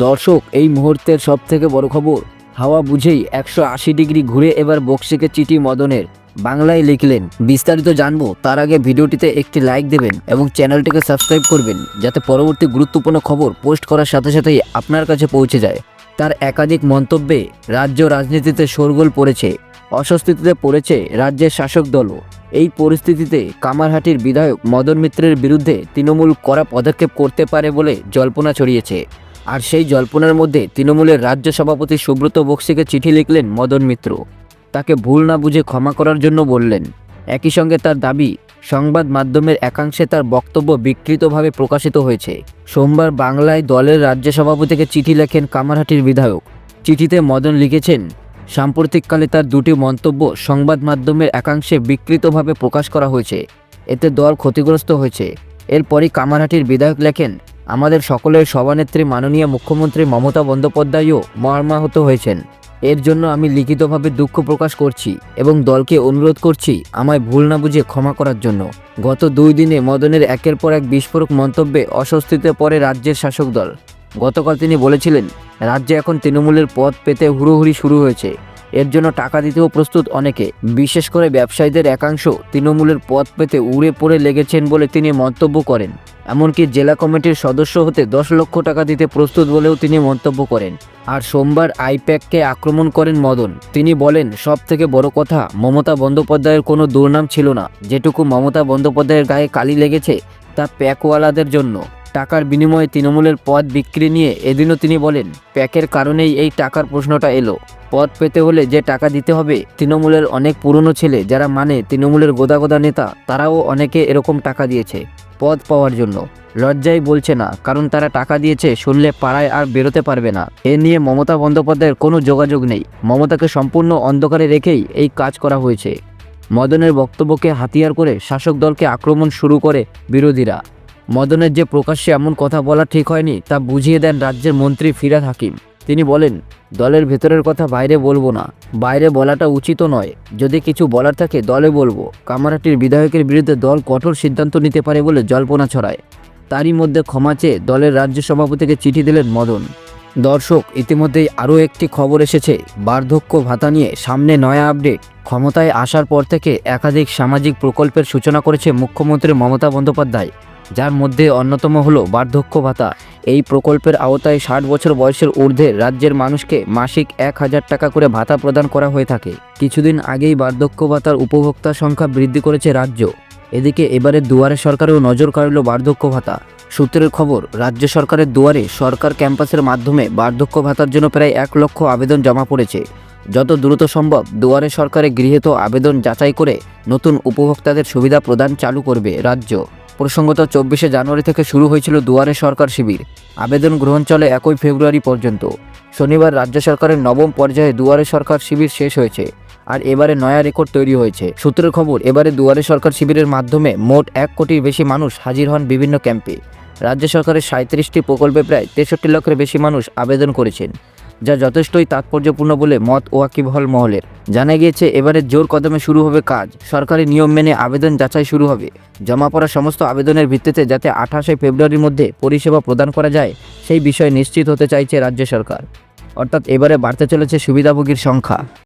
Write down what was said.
দর্শক, এই মুহূর্তের সব থেকে বড় খবর, হাওয়া বুঝেই একশো আশি ডিগ্রি ঘুরে এবার বক্সিকে চিঠি মদনের বাংলায় লিখলেন। বিস্তারিত জানব, তার আগে ভিডিওটিতে একটি লাইক দেবেন এবং চ্যানেলটিকে সাবস্ক্রাইব করবেন, যাতে পরবর্তী গুরুত্বপূর্ণ খবর পোস্ট করার সাথে সাথেই আপনার কাছে পৌঁছে যায়। তার একাধিক মন্তব্যে রাজ্য রাজনীতিতে শোরগোল পড়েছে, অস্বস্তিতে পড়েছে রাজ্যের শাসক দলও। এই পরিস্থিতিতে কামারহাটির বিধায়ক মদন মিত্রের বিরুদ্ধে তৃণমূল কড়া পদক্ষেপ করতে পারে বলে জল্পনা ছড়িয়েছে। আর সেই জল্পনার মধ্যে তৃণমূলের রাজ্য সভাপতি সুব্রত বক্সিকে চিঠি লিখলেন মদন মিত্র। তাকে ভুল না বুঝে ক্ষমা করার জন্য বললেন। একই সঙ্গে তার দাবি, সংবাদ মাধ্যমের একাংশে তার বক্তব্য বিকৃতভাবে প্রকাশিত হয়েছে। সোমবার বাংলায় দলের রাজ্য সভাপতিকে চিঠি লেখেন কামারহাটির বিধায়ক। চিঠিতে মদন লিখেছেন, সাম্প্রতিককালে তার দুটি মন্তব্য সংবাদ মাধ্যমের একাংশে বিকৃতভাবে প্রকাশ করা হয়েছে। এতে দল ক্ষতিগ্রস্ত হয়েছে। এরপরই কামারহাটির বিধায়ক লেখেন আমাদের সকলের সভানেত্রী মাননীয় মুখ্যমন্ত্রী মমতা বন্দ্যোপাধ্যায়ও মর্মাহত হয়েছেন। এর জন্য আমি লিখিতভাবে দুঃখ প্রকাশ করছি এবং দলকে অনুরোধ করছি আমায় ভুল না বুঝে ক্ষমা করার জন্য। গত দুই দিনে মদনের একের পর এক বিস্ফোরক মন্তব্যে অস্বস্তিতে পড়ে রাজ্যের শাসক দল। গতকাল তিনি বলেছিলেন, রাজ্যে এখন তৃণমূলের পদ পেতে হুড়োহুড়ি শুরু হয়েছে। এর জন্য টাকা দিতেও প্রস্তুত অনেকে। বিশেষ করে ব্যবসায়ীদের একাংশ তৃণমূলের পদ পেতে উড়ে পড়ে লেগেছেন বলে তিনি মন্তব্য করেন। এমনকি জেলা কমিটির সদস্য হতে দশ লক্ষ টাকা দিতে প্রস্তুত বলেও তিনি মন্তব্য করেন। আর সোমবার আইপ্যাককে আক্রমণ করেন মদন। তিনি বলেন সব থেকে বড় কথা, মমতা বন্দ্যোপাধ্যায়ের কোনো দুর্নাম ছিল না। যেটুকু মমতা বন্দ্যোপাধ্যায়ের গায়ে কালি লেগেছে, তা প্যাকওয়ালাদের জন্য। টাকার বিনিময়ে তৃণমূলের পদ বিক্রি নিয়ে এদিনও তিনি বলেন, প্যাকের কারণেই এই টাকার প্রশ্নটা এলো। পদ পেতে হলে যে টাকা দিতে হবে, তৃণমূলের অনেক পুরনো ছেলে যারা মানে তৃণমূলের গোদা গোদা নেতা, তারাও অনেকে এরকম টাকা দিয়েছে। পদ পাওয়ার জন্য। লজ্জাই বলছে না, কারণ তারা টাকা দিয়েছে শুনলে পাড়ায় আর বেরোতে পারবে না। এ নিয়ে মমতা বন্দ্যোপাধ্যায়ের কোনো যোগাযোগ নেই। মমতাকে সম্পূর্ণ অন্ধকারে রেখেই এই কাজ করা হয়েছে। মদনের বক্তব্যকে হাতিয়ার করে শাসক দলকে আক্রমণ শুরু করে বিরোধীরা। মদনের যে প্রকাশ্যে এমন কথা বলা ঠিক হয়নি, তা বুঝিয়ে দেন রাজ্যের মন্ত্রী ফিরাদ হাকিম। তিনি বলেন, দলের ভেতরের কথা বাইরে বলব না। বাইরে বলাটা উচিত নয়। যদি কিছু বলার থাকে দলে বলব। কামারহাটির বিধায়কের বিরুদ্ধে দল কঠোর সিদ্ধান্ত নিতে পারে বলে জল্পনা ছড়ায়। তারই মধ্যে ক্ষমা চেয়ে দলের রাজ্য সভাপতিকে চিঠি দিলেন মদন। দর্শক, ইতিমধ্যেই আরও একটি খবর এসেছে। বার্ধক্য ভাতা নিয়ে সামনে নয়া আপডেট। ক্ষমতায় আসার পর থেকে একাধিক সামাজিক প্রকল্পের সূচনা করেছে মুখ্যমন্ত্রী মমতা বন্দ্যোপাধ্যায়। যার মধ্যে অন্যতম হলো বার্ধক্য ভাতা। এই প্রকল্পের আওতায় ষাট বছর বয়সের ঊর্ধ্বে রাজ্যের মানুষকে মাসিক এক হাজার টাকা করে ভাতা প্রদান করা হয়ে থাকে। কিছুদিন আগেই বার্ধক্য ভাতার উপভোক্তা সংখ্যা বৃদ্ধি করেছে রাজ্য। এদিকে এবারে দুয়ারে সরকারেও নজর কাড়ল বার্ধক্য ভাতা। সূত্রের খবর, রাজ্য সরকারের দুয়ারে সরকার ক্যাম্পাসের মাধ্যমে বার্ধক্য ভাতার জন্য প্রায় এক লক্ষ আবেদন জমা পড়েছে। যত দ্রুত সম্ভব দুয়ারে সরকারে গৃহীত আবেদন যাচাই করে নতুন উপভোক্তাদের সুবিধা প্রদান চালু করবে রাজ্য। প্রসঙ্গত চব্বিশে জানুয়ারি থেকে শুরু হয়েছিল দুয়ারে সরকার শিবির। আবেদন গ্রহণ চলে একই ফেব্রুয়ারি পর্যন্ত। শনিবার রাজ্য সরকারের নবম পর্যায়ে দুয়ারে সরকার শিবির শেষ হয়েছে আর এবারে নয়া রেকর্ড তৈরি হয়েছে। সূত্রের খবর, এবারে দুয়ারে সরকার শিবিরের মাধ্যমে মোট এক কোটির বেশি মানুষ হাজির হন বিভিন্ন ক্যাম্পে। রাজ্য সরকারের সাঁত্রিশটি প্রকল্পে প্রায় তেষট্টি লক্ষের বেশি মানুষ আবেদন করেছেন। যা যথেষ্টই তাৎপর্যপূর্ণ বলে মত ওয়াকিবহল মহলের। জানা গিয়েছে, এবারে জোর কদমে শুরু হবে কাজ। সরকারি নিয়ম মেনে আবেদন যাচাই শুরু হবে। জমা পড়া সমস্ত আবেদনের ভিত্তিতে যাতে আঠাশে ফেব্রুয়ারির মধ্যে পরিষেবা প্রদান করা যায়, সেই বিষয়ে নিশ্চিত হতে চাইছে রাজ্য সরকার। অর্থাৎ এবারে বাড়তে চলেছে সুবিধাভোগীর সংখ্যা।